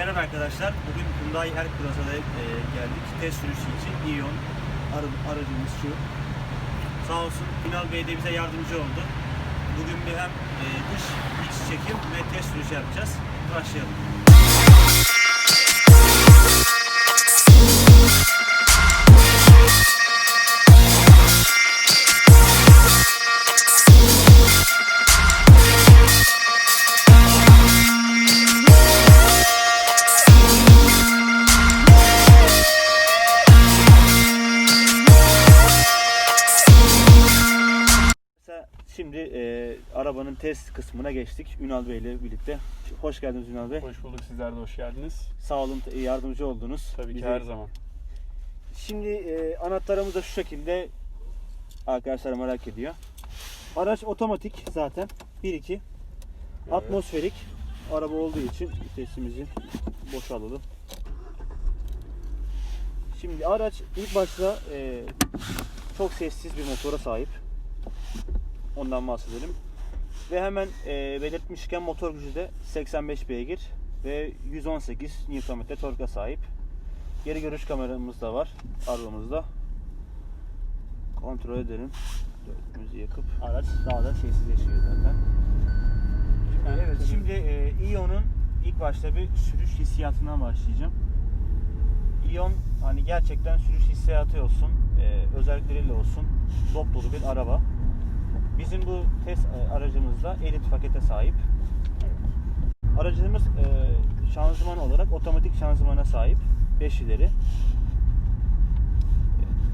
Merhaba arkadaşlar. Bugün Hyundai Ercross'a e, geldik. Test sürüşü için Ion arı- aracımız şu. Sağ olsun Ünal Bey de bize yardımcı oldu. Bugün bir hem e, dış iç çekim ve test sürüşü yapacağız. Başlayalım. Arabanın test kısmına geçtik Ünal Bey ile birlikte. Hoş geldiniz Ünal Bey. Hoş bulduk. Sizler de hoş geldiniz. Sağ olun yardımcı oldunuz. Tabii ki Bize- her zaman. Şimdi e, anahtarımız da şu şekilde arkadaşlar merak ediyor. Araç otomatik zaten 1-2 atmosferik araba olduğu için vitesimizi boşaltalım. Şimdi araç ilk başta e, çok sessiz bir motora sahip. Ondan bahsedelim. Ve hemen e, belirtmişken motor gücü de 85 beygir ve 118 Nm torka sahip. Geri görüş kameramız da var arabamızda. Kontrol edelim. Dörtümüzü yakıp araç daha da sessizleşiyor zaten. Evet şimdi e, Ion'un ilk başta bir sürüş hissiyatından başlayacağım. Ion hani gerçekten sürüş hissiyatı olsun, e, özellikleriyle olsun dop dolu bir araba. Bu test e, aracımızda elit pakete sahip. Aracımız e, şanzıman olarak otomatik şanzımana sahip. 5 ileri.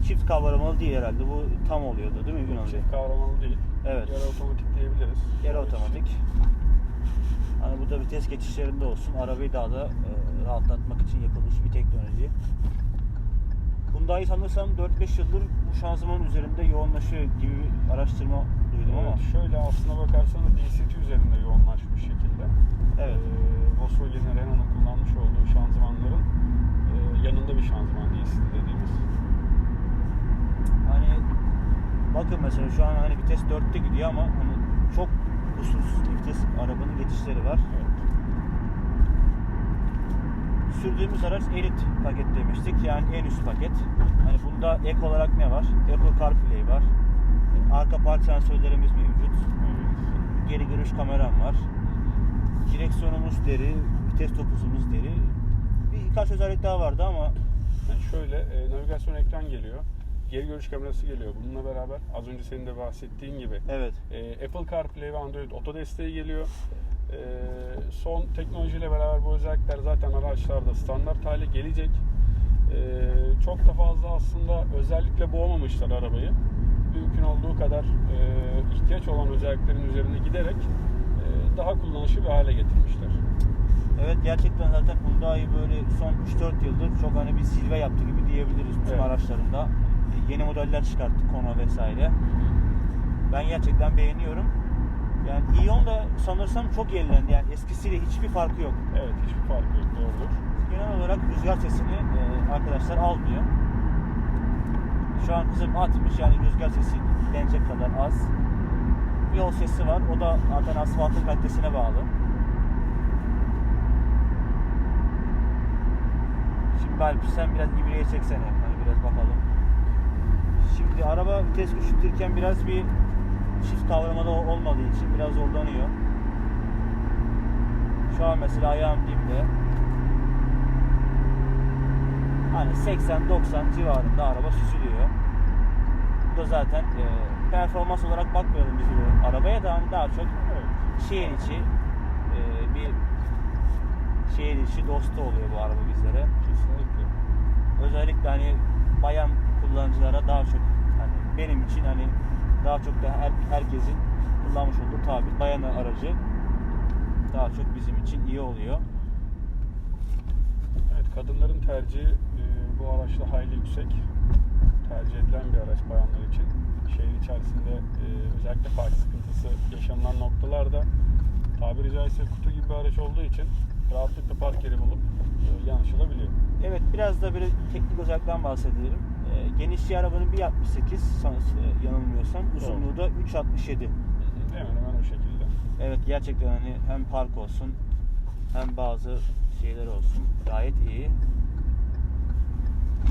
Çift kavramalı değil herhalde. Bu tam oluyordu değil mi Ünal Bey? Çift kavramalı değil. Evet. Yarı otomatik diyebiliriz. Yarı otomatik. Hani bu da vites geçişlerinde olsun. Arabayı daha da e, rahatlatmak için yapılmış bir teknoloji. Hyundai sanırsam 4-5 yıldır bu şanzıman üzerinde yoğunlaşıyor gibi araştırma duydum ama. Evet, şöyle aslına bakarsanız DCT üzerinde yoğunlaşmış şekilde. Evet. Ee, Volkswagen Renault'un kullanmış olduğu şanzımanların e, yanında bir şanzıman DCT dediğimiz. Hani bakın mesela şu an hani vites 4'te gidiyor ama hani çok kusursuz bir vites arabanın geçişleri var. Evet. Sürdüğümüz araç elit paket demiştik. Yani en üst paket. Hani bunda ek olarak ne var? Apple CarPlay var. Arka park sensörlerimiz mevcut. Geri görüş kameram var. Direksiyonumuz deri, vites topuzumuz deri. Birkaç özellik daha vardı ama Yani şöyle e, navigasyon ekran geliyor. Geri görüş kamerası geliyor. Bununla beraber az önce senin de bahsettiğin gibi evet. E, Apple CarPlay ve Android Auto desteği geliyor. E, son teknolojiyle beraber bu özellikler zaten araçlarda standart hale gelecek. E, çok da fazla aslında özellikle boğmamışlar arabayı. Mümkün olduğu kadar e, ihtiyaç olan özelliklerin üzerine giderek e, daha kullanışlı bir hale getirmişler. Evet gerçekten zaten Hyundai böyle son 3-4 yıldır çok hani bir zirve yaptı gibi diyebiliriz tüm Evet. araçlarında. E, Yeni modeller çıkarttı Kona vesaire. Ben gerçekten beğeniyorum. Yani Ion da sanırsam çok yenilendi. Yani eskisiyle hiçbir farkı yok. Evet hiçbir farkı yok doğrudur. Genel olarak rüzgar sesini e, arkadaşlar almıyor. Şu an kızım atmış yani rüzgar sesi denecek kadar az. Yol sesi var. O da zaten asfaltın kalitesine bağlı. Şimdi Alp sen biraz ibreye çeksene. Hani biraz bakalım. Şimdi araba vites küçültürken biraz bir çift kavramalı olmadığı için biraz zorlanıyor. Şu an mesela ayağım dibde. Hani 80-90 civarında araba süzülüyor. Bu da zaten e, performans olarak bakmıyorum biz bu arabaya da hani daha çok şehir içi e, bir şehir içi dostu oluyor bu araba bizlere. Kesinlikle. Özellikle hani bayan kullanıcılara daha çok hani benim için hani daha çok da her, herkesin kullanmış olduğu tabir bayan aracı daha çok bizim için iyi oluyor. Kadınların tercihi e, bu araçla hayli yüksek. Tercih edilen bir araç bayanlar için. Şehir içerisinde e, özellikle park sıkıntısı yaşanılan noktalarda tabiri caizse kutu gibi bir araç olduğu için rahatlıkla park yeri bulup e, yanaşılabiliyor. Evet biraz da böyle teknik özellikten bahsedelim. Genişliği arabanın 1.68 san- e, yanılmıyorsam uzunluğu da 3.67. Hemen hemen o şekilde. Evet gerçekten hani hem park olsun hem bazı şeyler olsun. Gayet iyi.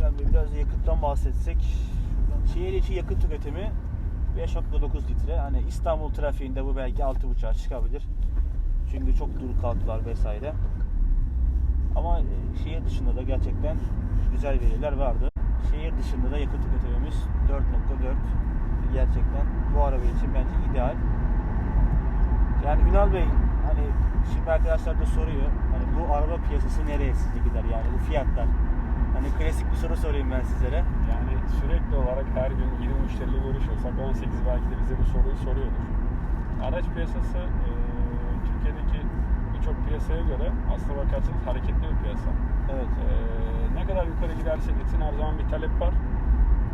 Yani biraz da yakıttan bahsetsek. Şehir içi yakıt tüketimi 5.9 litre. Hani İstanbul trafiğinde bu belki 6.5'a çıkabilir. Çünkü çok dur kalklar vesaire. Ama e, şehir dışında da gerçekten güzel veriler vardı. Şehir dışında da yakıt tüketimimiz 4.4 gerçekten bu araba için bence ideal. Yani Ünal Bey hani şimdi arkadaşlar da soruyor hani bu araba piyasası nereye sizce gider yani bu fiyatlar? Hani klasik bir soru sorayım ben sizlere. Yani sürekli olarak her gün 20 müşteriyle görüşüyorsak 18 belki de bize bu soruyu soruyordur. Araç piyasası e, Türkiye'deki birçok piyasaya göre aslına bakarsanız hareketli bir piyasa. Evet. E, ne kadar yukarı giderse gitsin her zaman bir talep var.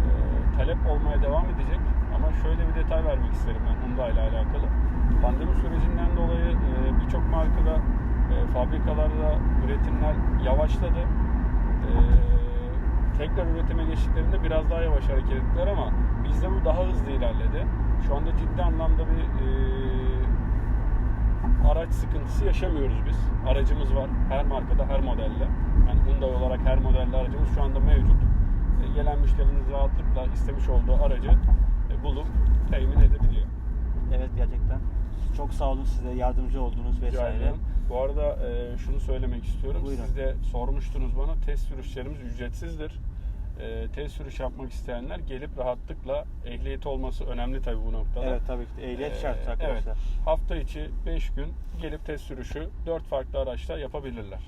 E, talep olmaya devam edecek. Ama şöyle bir detay vermek isterim ben Hyundai ile alakalı. Pandemi sürecinden dolayı e, birçok markada, e, fabrikalarda üretimler yavaşladı. E, tekrar üretime geçtiklerinde biraz daha yavaş hareket ettiler ama bizde bu daha hızlı ilerledi. Şu anda ciddi anlamda bir e, araç sıkıntısı yaşamıyoruz biz. Aracımız var her markada, her modelde. Yani Hyundai olarak her modelde aracımız şu anda mevcut. E, gelen müşterimiz rahatlıkla istemiş olduğu aracı e, bulup temin edebiliyor. Evet gerçekten. Çok sağ olun size yardımcı oldunuz vesaire. Bu arada e, şunu söylemek istiyorum. Buyurun. Siz de sormuştunuz bana. Test sürüşlerimiz ücretsizdir. E, test sürüş yapmak isteyenler gelip rahatlıkla ehliyeti olması önemli tabii bu noktada. Evet tabii ki de ehliyet Ee, şart arkadaşlar. Evet. Hafta içi 5 gün gelip test sürüşü 4 farklı araçla yapabilirler.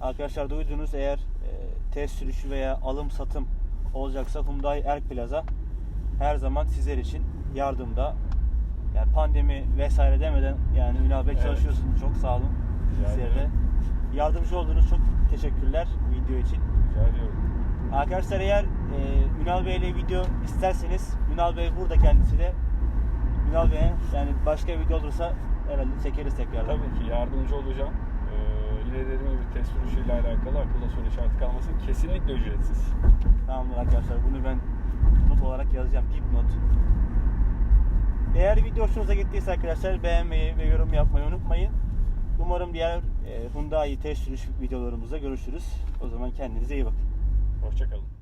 Arkadaşlar duydunuz eğer e, test sürüşü veya alım satım olacaksa Hyundai Erk Plaza her zaman sizler için yardımda. Yani pandemi vesaire demeden yani Ünal Bey Evet. çalışıyorsunuz. Çok sağ olun. Sizlere yardımcı olduğunuz çok teşekkürler video için. Rica ediyorum. Arkadaşlar eğer e, Ünal Bey ile video isterseniz Ünal Bey burada kendisi de Ünal Bey'e yani başka video olursa herhalde çekeriz tekrardan. Tabii ki yardımcı olacağım. Ee, yine dediğim gibi test sürüşüyle alakalı akılda soru işareti kalmasın. Kesinlikle ücretsiz. Tamamdır arkadaşlar bunu ben not olarak yazacağım dipnot. Eğer video hoşunuza gittiyse arkadaşlar beğenmeyi ve yorum yapmayı unutmayın. Umarım diğer e, Hyundai test sürüş videolarımızda görüşürüz. O zaman kendinize iyi bakın. Hoşçakalın.